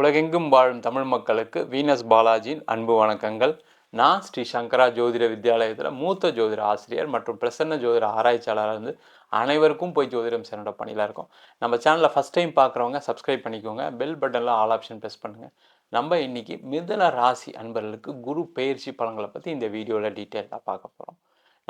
உலகெங்கும் வாழும் தமிழ் மக்களுக்கு வீனஸ் பாலாஜியின் அன்பு வணக்கங்கள். நான் ஸ்ரீ சங்கரா ஜோதிட வித்யாலயத்தில் மூத்த ஜோதிட ஆசிரியர் மற்றும் பிரசன்ன ஜோதிட ஆராய்ச்சியாளராக இருந்து அனைவருக்கும் போய் ஜோதிடம் சேனோட பணியில் இருக்கும். நம்ம சேனலில் ஃபஸ்ட் டைம் பார்க்குறவங்க சப்ஸ்கிரைப் பண்ணிக்கோங்க. பெல் பட்டனில் ஆல் ஆப்ஷன் ப்ரெஸ் பண்ணுங்கள் நம்ம இன்றைக்கி மிதுன ராசி அன்பர்களுக்கு குரு பயிற்சி பலன்களை பற்றி இந்த வீடியோவில் டீட்டெயிலாக பார்க்க போகிறோம்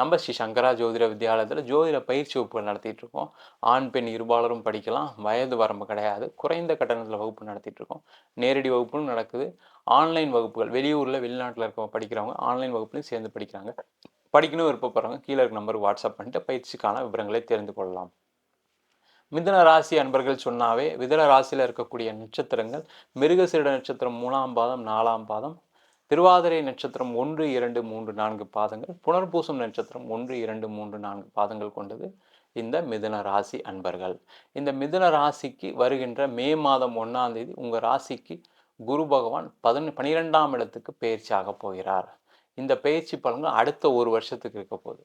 நம்ம ஸ்ரீ சங்கரா ஜோதிட வித்யாலயத்தில் ஜோதிட பயிற்சி வகுப்புகள் நடத்திட்டு இருக்கோம் ஆண் பெண் இருபாலரும் படிக்கலாம். வயது வரம்பு கிடையாது. குறைந்த கட்டணத்தில் வகுப்பு நடத்திட்டு இருக்கோம் நேரடி வகுப்பும் நடக்குது. ஆன்லைன் வகுப்புகள் வெளியூரில் வெளிநாட்டில் இருக்க படிக்கிறவங்க ஆன்லைன் வகுப்புலையும் சேர்ந்து படிக்கிறாங்க. படிக்கணும் விருப்பப்படுறவங்க கீழே இருக்க நம்பருக்கு வாட்ஸ்அப் பண்ணிட்டு பயிற்சிக்கான விவரங்களை தெரிந்து கொள்ளலாம். மிதன ராசி அன்பர்கள் சொன்னாவே மிதுன ராசியில் இருக்கக்கூடிய நட்சத்திரங்கள் மிருகசீட நட்சத்திரம் மூணாம் பாதம் நாலாம் பாதம் திருவாதிரை நட்சத்திரம் ஒன்று இரண்டு மூன்று நான்கு பாதங்கள் புனர்பூசம் நட்சத்திரம் ஒன்று இரண்டு மூன்று நான்கு பாதங்கள் கொண்டது இந்த மிதுன ராசி அன்பர்கள். இந்த மிதுன ராசிக்கு வருகின்ற மே மாதம் ஒன்றாம் தேதி உங்கள் ராசிக்கு குரு பகவான் பதின பனிரெண்டாம் இடத்துக்கு பயிற்சியாக போகிறார். இந்த பயிற்சி பலன்கள் அடுத்த ஒரு வருஷத்துக்கு இருக்க போகுது.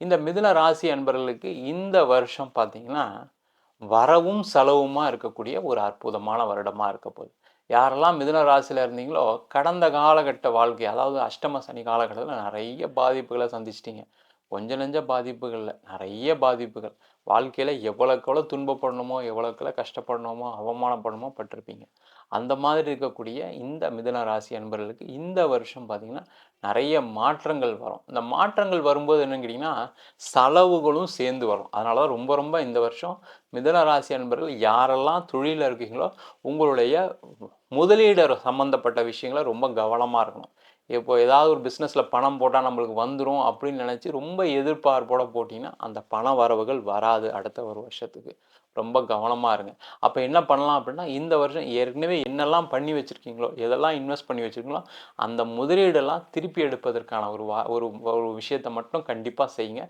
இந்த மிதுன ராசி அன்பர்களுக்கு இந்த வருஷம் பார்த்தீங்கன்னா வரவும் செலவுமா இருக்கக்கூடிய ஒரு அற்புதமான வருடமாக இருக்க போகுது. யாரெல்லாம் மிதுன ராசியில் இருந்தீங்களோ கடந்த காலகட்ட வாழ்க்கை அதாவது அஷ்டம சனி காலகட்டத்தில் நிறைய பாதிப்புகளை சந்திச்சிட்டிங்க. கொஞ்ச நெஞ்ச பாதிப்புகளில் நிறைய பாதிப்புகள். வாழ்க்கையில் எவ்வளோக்கெவ்வளோ துன்பப்படணுமோ எவ்வளோக்குள்ள கஷ்டப்படணுமோ அவமானப்படணுமோ பட்டிருப்பீங்க. அந்த மாதிரி இருக்கக்கூடிய இந்த மிதுன ராசி அன்பர்களுக்கு இந்த வருஷம் பார்த்திங்கன்னா நிறைய மாற்றங்கள் வரும். இந்த மாற்றங்கள் வரும்போது என்னன்னு கேட்டிங்கன்னா செலவுகளும் சேர்ந்து வரும். அதனால தான் ரொம்ப ரொம்ப இந்த வருஷம் மிதுன ராசி அன்பர்கள் யாரெல்லாம் தொழிலில் இருக்கீங்களோ உங்களுடைய முதலீடர் சம்மந்தப்பட்ட விஷயங்களை ரொம்ப கவனமாக இருக்கணும். இப்போ ஏதாவது ஒரு பிஸ்னஸில் பணம் போட்டால் நம்மளுக்கு வந்துடும் அப்படின்னு நினச்சி ரொம்ப எதிர்பார்ப்போட போட்டிங்கன்னா அந்த பண வரவுகள் வராது அடுத்த ஒரு வருஷத்துக்கு. ரொம்ப கவனமாக இருங்க. அப்போ என்ன பண்ணலாம் அப்படின்னா இந்த வருஷம் ஏற்கனவே என்னெல்லாம் பண்ணி வச்சுருக்கீங்களோ எதெல்லாம் இன்வெஸ்ட் பண்ணி வச்சுருக்கீங்களோ அந்த முதலீடெல்லாம் திருப்பி எடுப்பதற்கான ஒரு வா ஒரு ஒரு விஷயத்தை மட்டும் கண்டிப்பாக செய்யுங்க.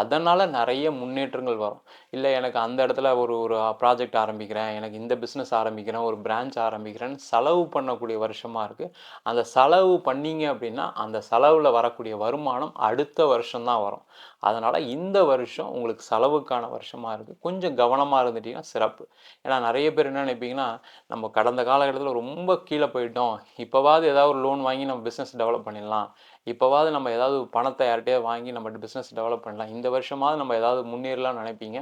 அதனால் நிறைய முன்னேற்றங்கள் வரும். இல்லை எனக்கு அந்த இடத்துல ஒரு ஒரு ப்ராஜெக்ட் ஆரம்பிக்கிறேன் எனக்கு இந்த பிஸ்னஸ் ஆரம்பிக்கிறேன் ஒரு பிரான்ச் ஆரம்பிக்கிறேன்னு செலவு பண்ணக்கூடிய வருஷமாக இருக்குது அந்த செலவு பண்ணிங்க அப்படின்னா அந்த செலவில் வரக்கூடிய வருமானம் அடுத்த வருஷம்தான் வரும். அதனால் இந்த வருஷம் உங்களுக்கு செலவுக்கான வருஷமாக இருக்குது கொஞ்சம் கவனமாக இருந்துட்டீங்கன்னா சிறப்பு. ஏன்னா நிறைய பேர் என்ன நினைப்பீங்கன்னா நம்ம கடந்த காலகட்டத்தில் ரொம்ப கீழே போயிட்டோம். இப்போவாது ஏதாவது ஒரு லோன் வாங்கி நம்ம பிஸ்னஸ் டெவலப் பண்ணிடலாம். இப்போவாது நம்ம ஏதாவது பணத்தை யார்கிட்டயே வாங்கி நம்ம பிஸ்னஸ் டெவலப் பண்ணலாம். இந்த வருஷமாவது நம்ம ஏதாவது முன்னேறலாம்னு நினைப்பீங்க.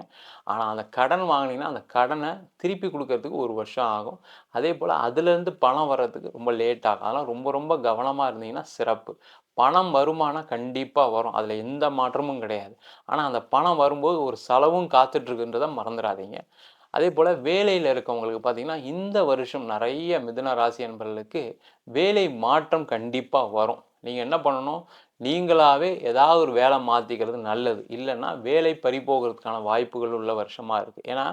ஆனால் அந்த கடன் வாங்கினீங்கன்னா அந்த கடனை திருப்பி கொடுக்கறதுக்கு ஒரு வருஷம் ஆகும். அதே போல் அதுலேருந்து பணம் வர்றதுக்கு ரொம்ப லேட் ஆகும். அதெல்லாம் ரொம்ப ரொம்ப கவனமாக இருந்தீங்கன்னா சிறப்பு. பணம் வருமானம் கண்டிப்பாக வரும். அதில் எந்த மாற்றமும் கிடையாது. ஆனால் அந்த பணம் வரும்போது ஒரு செலவும் காத்துட்ருக்குன்றதை மறந்துடாதீங்க. அதே போல் வேலையில் இருக்கவங்களுக்கு பார்த்தீங்கன்னா இந்த வருஷம் நிறைய மிதுன ராசி என்பவர்களுக்கு வேலை மாற்றம் கண்டிப்பாக வரும். நீங்கள் என்ன பண்ணணும்? நீங்களாகவே ஏதாவது ஒரு வேலை மாற்றிக்கிறது நல்லது. இல்லைன்னா வேலை பறிபோகிறதுக்கான வாய்ப்புகள் உள்ள வருஷமாக இருக்குது ஏன்னா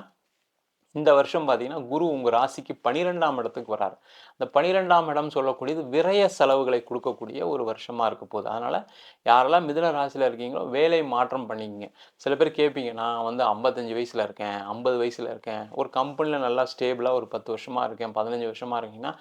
இந்த வருஷம் பார்த்தீங்கன்னா குரு உங்கள் ராசிக்கு பனிரெண்டாம் இடத்துக்கு வராரு அந்த பனிரெண்டாம் இடம் சொல்லக்கூடியது விரய செலவுகளை கொடுக்கக்கூடிய ஒரு வருஷமாக இருக்க போகுது. அதனால் யாரெல்லாம் மிதுன ராசியில் இருக்கீங்களோ வேலை மாற்றம் பண்ணிக்கங்க. சில பேர் கேட்பீங்க நான் வந்து ஐம்பத்தஞ்சு வயசில் இருக்கேன் ஐம்பது வயசில் இருக்கேன். ஒரு கம்பெனியில் நல்லா ஸ்டேபிளாக ஒரு பத்து வருஷமாக இருக்கேன் பதினஞ்சு வருஷமாக இருக்கீங்கன்னா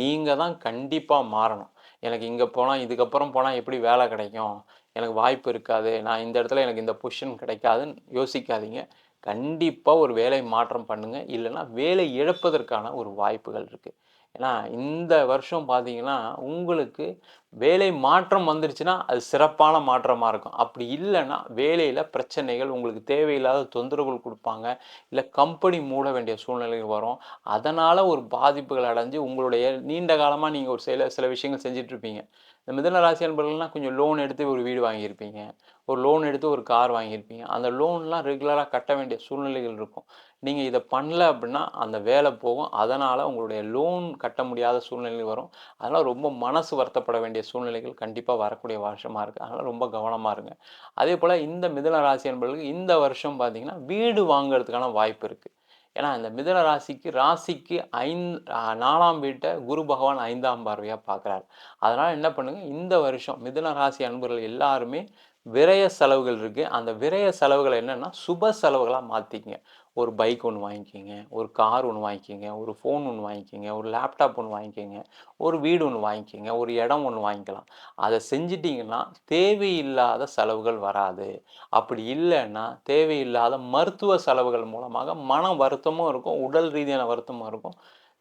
நீங்கள் தான் கண்டிப்பாக மாறணும். எனக்கு இங்கே போனால் இதுக்கப்புறம் போனால் எப்படி வேலை கிடைக்கும்? எனக்கு வாய்ப்பு இருக்காது. நான் இந்த இடத்துல எனக்கு இந்த பொசிஷன் கிடைக்காதுன்னு யோசிக்காதீங்க. கண்டிப்பாக ஒரு வேலை மாற்றம் பண்ணுங்கள் இல்லைன்னா வேலை இழப்பதற்கான ஒரு வாய்ப்புகள் இருக்குது ஏன்னா இந்த வருஷம் பார்த்தீங்கன்னா உங்களுக்கு வேலை மாற்றம் வந்துருச்சுன்னா அது சிறப்பான மாற்றமாக இருக்கும். அப்படி இல்லைன்னா வேலையில் பிரச்சனைகள் உங்களுக்கு தேவையில்லாத தொந்தரவுகள் கொடுப்பாங்க. இல்லை கம்பெனி மூட வேண்டிய சூழ்நிலைகள் வரும். அதனால் ஒரு பாதிப்புகள் அடைஞ்சு உங்களுடைய நீண்ட காலமாக நீங்கள் ஒரு சில சில விஷயங்கள் செஞ்சிட்ருப்பீங்க. இந்த மிதன ராசி அன்பர்கள்லாம் கொஞ்சம் லோன் எடுத்து ஒரு வீடு வாங்கியிருப்பீங்க. ஒரு லோன் எடுத்து ஒரு கார் வாங்கியிருப்பீங்க. அந்த லோன்லாம் ரெகுலராக கட்ட வேண்டிய சூழ்நிலைகள் இருக்கும். நீங்கள் இதை பண்ணல அப்படின்னா அந்த வேலை போகும். அதனால் உங்களுடைய லோன் கட்ட முடியாத சூழ்நிலை வரும். அதனால் ரொம்ப மனசு வருத்தப்பட வேண்டிய சூழ்நிலைகள் கண்டிப்பாக வரக்கூடிய வருஷமாக இருக்குது அதனால் ரொம்ப கவனமாக இருங்க. அதே போல் இந்த மிதன ராசி என்பவர்களுக்கு இந்த வருஷம் பார்த்திங்கன்னா வீடு வாங்குறதுக்கான வாய்ப்பு இருக்குது ஏன்னா இந்த மிதன ராசிக்கு ராசிக்கு ஐந்து நாலாம் வீட்டை குரு பகவான் ஐந்தாம் பார்வையாக பார்க்குறாரு அதனால் என்ன பண்ணுங்கள் இந்த வருஷம் மிதன ராசி அன்பர்கள் எல்லாருமே விரய செலவுகள் இருக்குது அந்த விரய செலவுகள் என்னென்னா சுப செலவுகளாக மாற்றிக்கிங்க ஒரு பைக் ஒன்று வாங்கிக்கிங்க ஒரு கார் ஒன்று வாங்கிக்கிங்க ஒரு ஃபோன் ஒன்று வாங்கிக்கிங்க ஒரு லேப்டாப் ஒன்று வாங்கிக்கிங்க ஒரு வீடு ஒன்று வாங்கிக்கிங்க ஒரு இடம் ஒன்று வாங்கிக்கலாம். அதை செஞ்சிட்டிங்கன்னா தேவையில்லாத செலவுகள் வராது. அப்படி இல்லைன்னா தேவையில்லாத மருத்துவ செலவுகள் மூலமாக மன வருத்தமும் இருக்கும் உடல் ரீதியான வருத்தமும் இருக்கும்.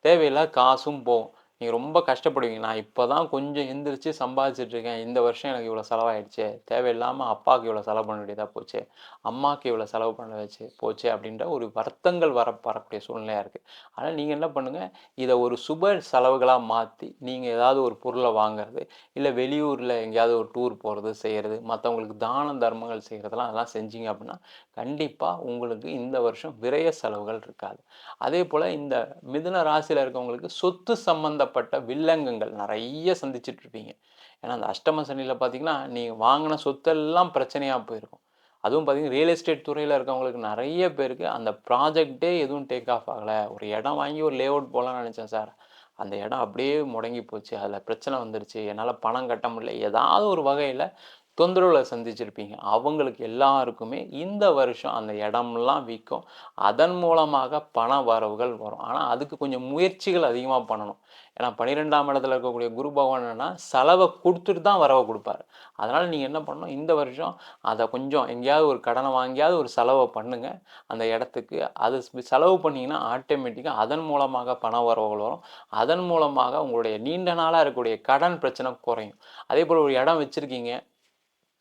தேவையில்லாத காசும் போகும். நீங்கள் ரொம்ப கஷ்டப்படுவீங்க. நான் இப்போ தான் கொஞ்சம் எந்திரிச்சு சம்பாதிச்சிட்டு இருக்கேன் இந்த வருஷம் எனக்கு இவ்வளோ செலவாயிடுச்சு. தேவையில்லாமல் அப்பாவுக்கு இவ்வளோ செலவு பண்ண வேண்டியதாக போச்சு? அம்மாவுக்கு இவ்வளோ செலவு பண்ண வச்சு போச்சு? அப்படின்ற ஒரு வருத்தங்கள் வர வரக்கூடிய சூழ்நிலையாக இருக்குது ஆனால் நீங்கள் என்ன பண்ணுங்கள் இதை ஒரு சுப செலவுகளாக மாற்றி நீங்கள் ஏதாவது ஒரு பொருளை வாங்குறது இல்லை வெளியூரில் எங்கேயாவது ஒரு டூர் போகிறது செய்கிறது மற்றவங்களுக்கு தான தர்மங்கள் செய்கிறதெல்லாம் அதெல்லாம் செஞ்சீங்க அப்படின்னா கண்டிப்பாக உங்களுக்கு இந்த வருஷம் விரைய செலவுகள் இருக்காது. அதே போல் இந்த மிதுன ராசியில் இருக்கவங்களுக்கு சொத்து சம்மந்த சம்பந்தப்பட்ட வில்லங்கங்கள் நிறைய சந்திச்சுட்டு இருப்பீங்க ஏன்னா அந்த அஷ்டம சனியில் பார்த்தீங்கன்னா நீங்கள் வாங்கின சொத்தெல்லாம் பிரச்சனையாக போயிருக்கும். அதுவும் பார்த்தீங்கன்னா ரியல் எஸ்டேட் துறையில் இருக்கவங்களுக்கு நிறைய பேருக்கு அந்த ப்ராஜெக்டே எதுவும் டேக் ஆஃப் ஆகலை. ஒரு இடம் வாங்கி ஒரு லே அவுட் போகலான்னு நினச்சேன் சார் அந்த இடம் அப்படியே முடங்கி போச்சு. அதில் பிரச்சனை வந்துருச்சு. என்னால் பணம் கட்ட முடியல. ஏதாவது ஒரு வகையில் தொந்தரவுகளை சந்திச்சிருப்பீங்க. அவங்களுக்கு எல்லாருக்குமே இந்த வருஷம் அந்த இடம்லாம் விற்கும் அதன் மூலமாக பண வரவுகள் வரும். ஆனால் அதுக்கு கொஞ்சம் முயற்சிகள் அதிகமாக பண்ணணும். ஏன்னா பன்னிரெண்டாம் இடத்துல இருக்கக்கூடிய குரு பகவான் என்னன்னா செலவை கொடுத்துட்டு தான் வரவை கொடுப்பாரு. அதனால் நீங்கள் என்ன பண்ணணும்? இந்த வருஷம் அதை கொஞ்சம் எங்கேயாவது ஒரு கடனை வாங்கியாவது ஒரு செலவை பண்ணுங்கள் அந்த இடத்துக்கு அது செலவு பண்ணிங்கன்னா ஆட்டோமேட்டிக்காக அதன் மூலமாக பண வரவுகள் வரும். அதன் மூலமாக உங்களுடைய நீண்ட நாளாக இருக்கக்கூடிய கடன் பிரச்சனை குறையும். அதே போல் ஒரு இடம் வச்சுருக்கீங்க.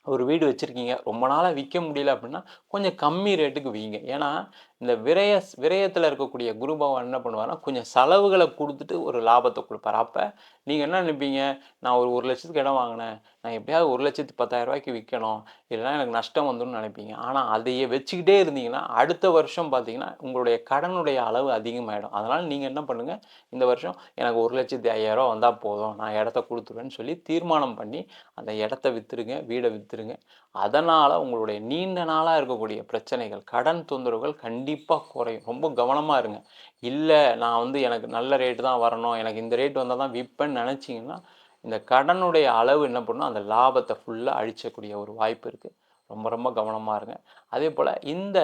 ஒரு வீடு வச்சுருக்கீங்க ரொம்ப நாளாக விற்க முடியல அப்படின்னா கொஞ்சம் கம்மி ரேட்டுக்கு விற்க ஏன்னா இந்த விரய விரயத்தில் இருக்கக்கூடிய குரு பகவான் என்ன பண்ணுவார்னா கொஞ்சம் செலவுகளை கொடுத்துட்டு ஒரு லாபத்தை கொடுப்பார். அப்போ நீங்கள் என்ன நினைப்பீங்க? நான் ஒரு ஒரு லட்சத்துக்கு இடம் வாங்கினேன் நான் எப்படியாவது ஒரு லட்சத்து பத்தாயிரம் ரூபாய்க்கு விற்கணும் இல்லைன்னா எனக்கு நஷ்டம் வந்துடும் நினைப்பீங்க. ஆனால் அதையே வச்சுக்கிட்டே இருந்தீங்கன்னா அடுத்த வருஷம் பார்த்தீங்கன்னா உங்களுடைய கடனுடைய அளவு அதிகமாகிடும் அதனால் நீங்கள் என்ன பண்ணுங்கள் இந்த வருஷம் எனக்கு ஒரு லட்சத்து ஐயாயிரம் வந்தால் போதும் நான் இடத்த கொடுத்துருவேன்னு சொல்லி தீர்மானம் பண்ணி அந்த இடத்த விற்றுருங்க வீடை விற்றுருங்க அதனால் உங்களுடைய நீண்ட நாளாக இருக்கக்கூடிய பிரச்சனைகள் கடன் தொந்தரவுகள் கண்டிப்பாக குறையும். ரொம்ப கவனமாக இருங்க. இல்லை நான் வந்து எனக்கு நல்ல ரேட்டு தான் வரணும் எனக்கு இந்த ரேட் வந்தால் தான் விற்பேன்னு நினச்சிங்கன்னா இந்த கடனுடைய அளவு என்ன பண்ணும்? அந்த லாபத்தை ஃபுல்லாக அழிச்சக்கூடிய ஒரு வாய்ப்பு இருக்குது ரொம்ப ரொம்ப கவனமாக இருங்க. அதே போல் இந்த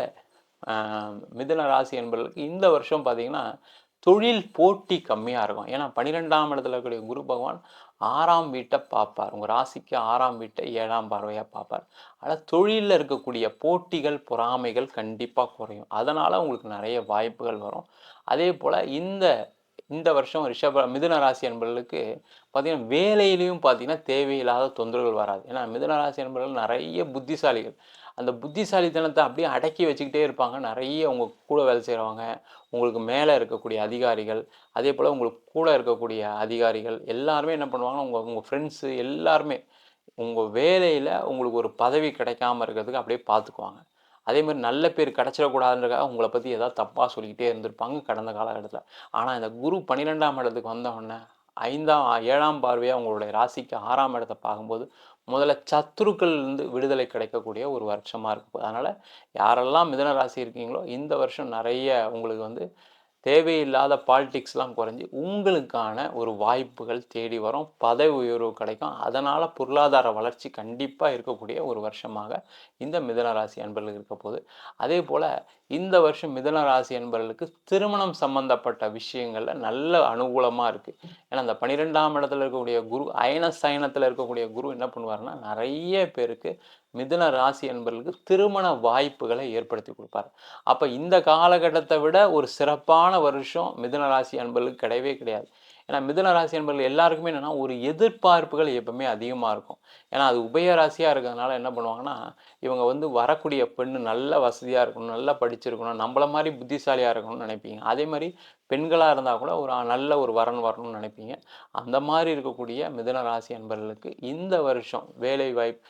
மிதன ராசி என்பவர்களுக்கு இந்த வருஷம் பார்த்தீங்கன்னா தொழில் போட்டி கம்மியாக இருக்கும். ஏன்னா பன்னிரெண்டாம் இடத்துல இருக்கக்கூடிய குரு பகவான் ஆறாம் வீட்டை பார்ப்பார். உங்கள் ராசிக்கு ஆறாம் வீட்டை ஏழாம் பார்வையாக பார்ப்பார். ஆனால் தொழிலில் இருக்கக்கூடிய போட்டிகள் பொறாமைகள் கண்டிப்பாக குறையும். அதனால் உங்களுக்கு நிறைய வாய்ப்புகள் வரும். அதே போல் இந்த இந்த வருஷம் ரிஷப மிதுன ராசி என்பவர்களுக்கு பார்த்திங்கன்னா வேலையிலையும் பார்த்தீங்கன்னா தேவையில்லாத தொந்தரவுகள் வராது. ஏன்னா மிதுன ராசி என்பவர்கள் நிறைய புத்திசாலிகள். அந்த புத்திசாலித்தனத்தை அப்படியே அடக்கி வச்சுக்கிட்டே இருப்பாங்க. நிறைய உங்கள் கூட வேலை செய்கிறவங்க உங்களுக்கு மேலே இருக்கக்கூடிய அதிகாரிகள் அதே போல் உங்களுக்கு கூட இருக்கக்கூடிய அதிகாரிகள் எல்லாருமே என்ன பண்ணுவாங்கன்னா உங்கள் உங்கள் ஃப்ரெண்ட்ஸு எல்லாருமே உங்கள் வேலையில் உங்களுக்கு ஒரு பதவி கிடைக்காம இருக்கிறதுக்கு அப்படியே பார்த்துக்குவாங்க அதே மாதிரி நல்ல பேர் கிடச்சிடக்கூடாதுன்றக்காக உங்களை பற்றி ஏதாவது தப்பாக சொல்லிக்கிட்டே இருந்திருப்பாங்க கடந்த காலகட்டத்தில். ஆனால் இந்த குரு பன்னிரெண்டாம் இடத்துக்கு வந்தவுடனே ஐந்தாம் ஏழாம் பார்வையாக உங்களுடைய ராசிக்கு ஆறாம் இடத்தை பார்க்கும்போது முதல்ல சத்துருக்கள்லேருந்து விடுதலை கிடைக்கக்கூடிய ஒரு வருஷமாக இருக்கும் அதனால் யாரெல்லாம் மிதன ராசி இருக்கீங்களோ இந்த வருஷம் நிறைய உங்களுக்கு வந்து தேவையில்லாத பாலிடிக்ஸ்லாம் குறைஞ்சி உங்களுக்கான ஒரு வாய்ப்புகள் தேடி வரும். பதவி உயர்வு கிடைக்கும். அதனால் பொருளாதார வளர்ச்சி கண்டிப்பாக இருக்கக்கூடிய ஒரு வருஷமாக இந்த மிதன ராசி இருக்க போகுது. அதே போல் இந்த வருஷம் மிதன ராசி என்பவர்களுக்கு திருமணம் சம்பந்தப்பட்ட விஷயங்களில் நல்ல அனுகூலமாக இருக்குது ஏன்னா அந்த பன்னிரெண்டாம் இடத்துல இருக்கக்கூடிய குரு அயன சயனத்தில் இருக்கக்கூடிய குரு என்ன பண்ணுவார்னா நிறைய பேருக்கு மிதுன ராசி என்பவர்களுக்கு திருமண வாய்ப்புகளை ஏற்படுத்தி கொடுப்பார். அப்போ இந்த காலகட்டத்தை விட ஒரு சிறப்பான வருஷம் மிதுன ராசி என்பவர்களுக்கு கிடையவே கிடையாது. ஏன்னா மிதுன ராசி என்பவர்கள் எல்லாருக்குமே என்னென்னா ஒரு எதிர்பார்ப்புகள் எப்பவுமே அதிகமாக இருக்கும். ஏன்னா அது உபயராசியாக இருக்கிறதுனால என்ன பண்ணுவாங்கன்னா இவங்க வந்து வரக்கூடிய பெண்ணு நல்ல வசதியாக இருக்கணும் நல்லா படிச்சிருக்கணும் நம்மள மாதிரி புத்திசாலியாக இருக்கணும்னு நினைப்பீங்க. அதே மாதிரி பெண்களாக இருந்தால் கூட ஒரு நல்ல ஒரு வரன் வரணும்னு நினைப்பீங்க. அந்த மாதிரி இருக்கக்கூடிய மிதன ராசி அன்பர்களுக்கு இந்த வருஷம் வேலை வாய்ப்பு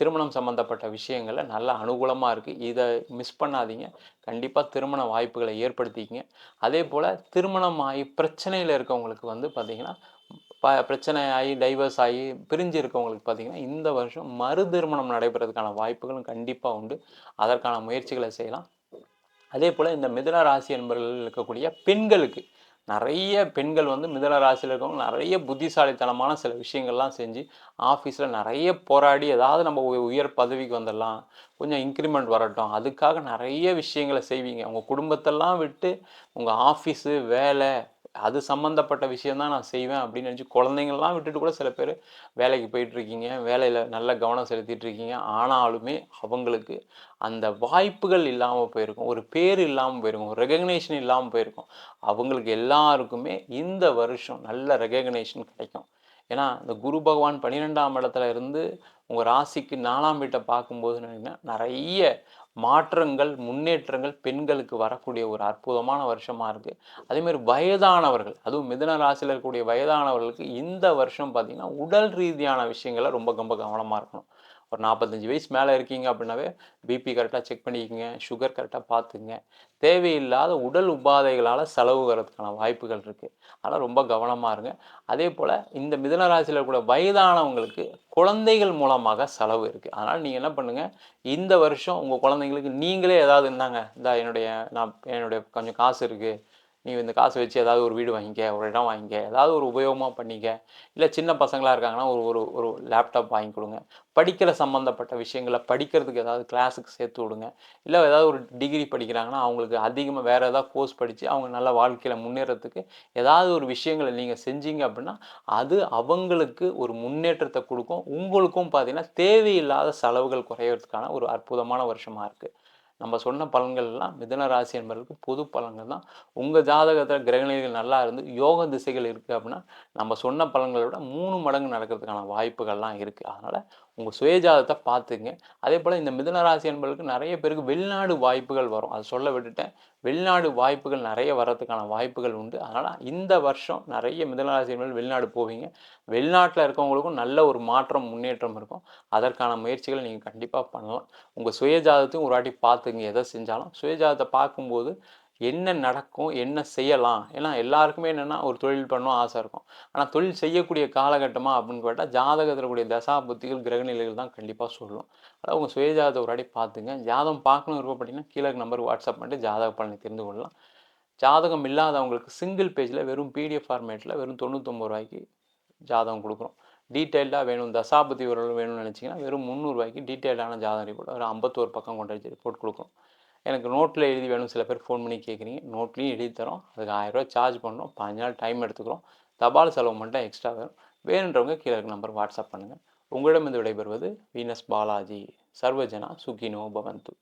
திருமணம் சம்மந்தப்பட்ட விஷயங்களை நல்ல அனுகூலமாக இருக்குது இதை மிஸ் பண்ணாதீங்க. கண்டிப்பாக திருமண வாய்ப்புகளை ஏற்படுத்திக்கிங்க. அதே போல் திருமணம் ஆகி பிரச்சனையில் இருக்கவங்களுக்கு வந்து பார்த்திங்கன்னா ப பிரச்சனை ஆகி டைவர்ஸ் ஆகி பிரிஞ்சு இருக்கவங்களுக்கு பார்த்திங்கன்னா இந்த வருஷம் மறு திருமணம் நடைபெறதுக்கான வாய்ப்புகளும் கண்டிப்பாக உண்டு. அதற்கான முயற்சிகளை செய்யலாம். அதே போல் இந்த மிதுன ராசி என்பவர்கள் இருக்கக்கூடிய பெண்களுக்கு நிறைய பெண்கள் வந்து மிதன ராசியில் இருக்கவங்க நிறைய புத்திசாலித்தனமான சில விஷயங்கள்லாம் செஞ்சு ஆஃபீஸில் நிறைய போராடி ஏதாவது நம்ம உயர் பதவிக்கு வந்துடலாம் கொஞ்சம் இன்க்ரிமெண்ட் வரட்டும் அதுக்காக நிறைய விஷயங்களை செய்வீங்க. உங்கள் குடும்பத்தெல்லாம் விட்டு உங்கள் ஆஃபீஸு வேலை அது சம்மந்தப்பட்ட விஷயம் தான் நான் செய்வேன் அப்படின்னு நினச்சி குழந்தைங்கள்லாம் விட்டுட்டு கூட சில பேர் வேலைக்கு போயிட்டுருக்கீங்க வேலையில் நல்ல கவனம் செலுத்திட்டு இருக்கீங்க ஆனாலுமே அவங்களுக்கு அந்த வாய்ப்புகள் இல்லாமல் போயிருக்கும் ஒரு பேர் இல்லாமல் போயிருக்கும் ரெகக்னேஷன் இல்லாமல் போயிருக்கும். அவங்களுக்கு எல்லாருக்குமே இந்த வருஷம் நல்ல ரெகக்னேஷன் கிடைக்கும். ஏன்னா இந்த குரு பகவான் பன்னிரெண்டாம் இடத்துல இருந்து உங்கள் ராசிக்கு நாலாம் வீட்டை பார்க்கும்போது என்னன்னா நிறைய மாற்றங்கள் முன்னேற்றங்கள் பெண்களுக்கு வரக்கூடிய ஒரு அற்புதமான வருஷமாக இருக்குது அதேமாதிரி வயதானவர்கள் அதுவும் மிதன ராசியில் இருக்கக்கூடிய வயதானவர்களுக்கு இந்த வருஷம் பார்த்திங்கன்னா உடல் ரீதியான விஷயங்களை ரொம்ப ரொம்ப கவனமாக இருக்கணும். ஒரு நாற்பத்தஞ்சு வயசு மேலே இருக்கீங்க அப்படின்னாவே பிபி கரெக்டாக செக் பண்ணிக்கோங்க சுகர் கரெக்டாக பார்த்துங்க தேவையில்லாத உடல் உபாதைகளால் செலவு வரதுக்கான வாய்ப்புகள் இருக்குது அதனால் ரொம்ப கவனமாக இருங்க. அதே போல் இந்த மிதனராசியில் கூட வயதானவங்களுக்கு குழந்தைகள் மூலமாக செலவு இருக்குது அதனால் நீங்கள் என்ன பண்ணுங்கள் இந்த வருஷம் உங்கள் குழந்தைங்களுக்கு நீங்களே ஏதாவது இருந்தாங்க இந்த என்னுடைய நான் என்னுடைய கொஞ்சம் காசு இருக்குது நீ இந்த காசு வச்சு ஏதாவது ஒரு வீடு வாங்கிக்க ஒரு இடம் வாங்கிக்க ஏதாவது ஒரு உபயோகமாக பண்ணிக்க இல்லை சின்ன பசங்களாக இருக்காங்கன்னா ஒரு ஒரு ஒரு லேப்டாப் வாங்கி கொடுங்க. படிக்கிற சம்மந்தப்பட்ட விஷயங்களை படிக்கிறதுக்கு ஏதாவது கிளாஸுக்கு சேர்த்து விடுங்க. இல்லை ஏதாவது ஒரு டிகிரி படிக்கிறாங்கன்னா அவங்களுக்கு அதிகமாக வேறு ஏதாவது கோர்ஸ் படித்து அவங்க நல்ல வாழ்க்கையில் முன்னேறதுக்கு ஏதாவது ஒரு விஷயங்களை நீங்கள் செஞ்சீங்க அப்படின்னா அது அவங்களுக்கு ஒரு முன்னேற்றத்தை கொடுக்கும். உங்களுக்கும் பார்த்தீங்கன்னா தேவையில்லாத செலவுகள் குறையிறதுக்கான ஒரு அற்புதமான வருஷமாக இருக்குது நம்ம சொன்ன பலன்கள் எல்லாம் மிதன ராசி என்பதற்கு பொது பலன்கள் தான். உங்கள் ஜாதகத்தில் கிரகணிகள் நல்லா இருந்து யோக திசைகள் இருக்குது அப்படின்னா நம்ம சொன்ன பலன்களை விட மூணு மடங்கு நடக்கிறதுக்கான வாய்ப்புகள்லாம் இருக்குது அதனால் உங்கள் சுயஜாதத்தை பார்த்துங்க அதே போல் இந்த மிதனராசி என்பதற்கு நிறைய பேருக்கு வெளிநாடு வாய்ப்புகள் வரும். அதை சொல்ல விட்டுட்டேன். வெளிநாடு வாய்ப்புகள் நிறைய வர்றதுக்கான வாய்ப்புகள் உண்டு. அதனால் இந்த வருஷம் நிறைய மிதனராசி என்பது வெளிநாடு போவீங்க. வெளிநாட்டில் இருக்கவங்களுக்கும் நல்ல ஒரு மாற்றம் முன்னேற்றம் இருக்கும். அதற்கான முயற்சிகளை நீங்கள் கண்டிப்பாக பண்ணலாம். உங்கள் சுயஜாதத்தையும் ஒரு வாட்டி பார்த்துங்க எதை செஞ்சாலும் சுயஜாதத்தை பார்க்கும்போது என்ன நடக்கும் என்ன செய்யலாம்? ஏன்னா எல்லாருக்குமே என்னென்னா ஒரு தொழில் பண்ணணும் ஆசை இருக்கும். ஆனால் தொழில் செய்யக்கூடிய காலகட்டமாக அப்படின்னு கேட்டால் ஜாதகத்தில் கூடிய தசா புத்திகள் கிரகநிலைகள் தான் கண்டிப்பாக சொல்லும். அதாவது உங்கள் சுயஜாதத்தை ஒரு அடி பார்த்துங்க. ஜாதகம் பார்க்கணும் விருப்பப்பட்டீங்கன்னா கீழே நம்பர் வாட்ஸ்அப் பண்ணிட்டு ஜாதக பலனை தெரிந்து கொள்ளலாம். ஜாதகம் இல்லாதவங்களுக்கு சிங்கிள் பேஜில் வெறும் பிடிஎஃப் ஃபார்மேட்டில் வெறும் தொண்ணூத்தொம்பது ரூபாய்க்கு ஜாதகம் கொடுக்குறோம். டீட்டெயில்டாக வேணும் தசாபதி உறவு வேணும்னு நினச்சிங்கன்னா வெறும் முந்நூறுரூவாய்க்கு டீட்டெயில்டான ஜாதகம் ரிப்போர்ட் ஒரு ஐம்பத்தோரு பக்கம் கொண்டு வச்சு ரிப்போர்ட் கொடுக்குறோம். எனக்கு நோட்டில் எழுதி வேணும். சில பேர் ஃபோன் பண்ணி கேட்குறீங்க நோட்லேயும் எழுதி தரோம். அதுக்கு ஆயிரரூவா சார்ஜ் பண்ணுறோம் பதினஞ்சு நாள் டைம் எடுத்துக்கிறோம். தபால் செலவு மட்டும் எக்ஸ்ட்ரா வேணும். வேணுன்றவங்க கீழே இருக்க நம்பர் வாட்ஸ்அப் பண்ணுங்கள் உங்களிடம் விடைபெறுவது வீனஸ் பாலாஜி. சர்வஜனா சுகினோ பவந்து.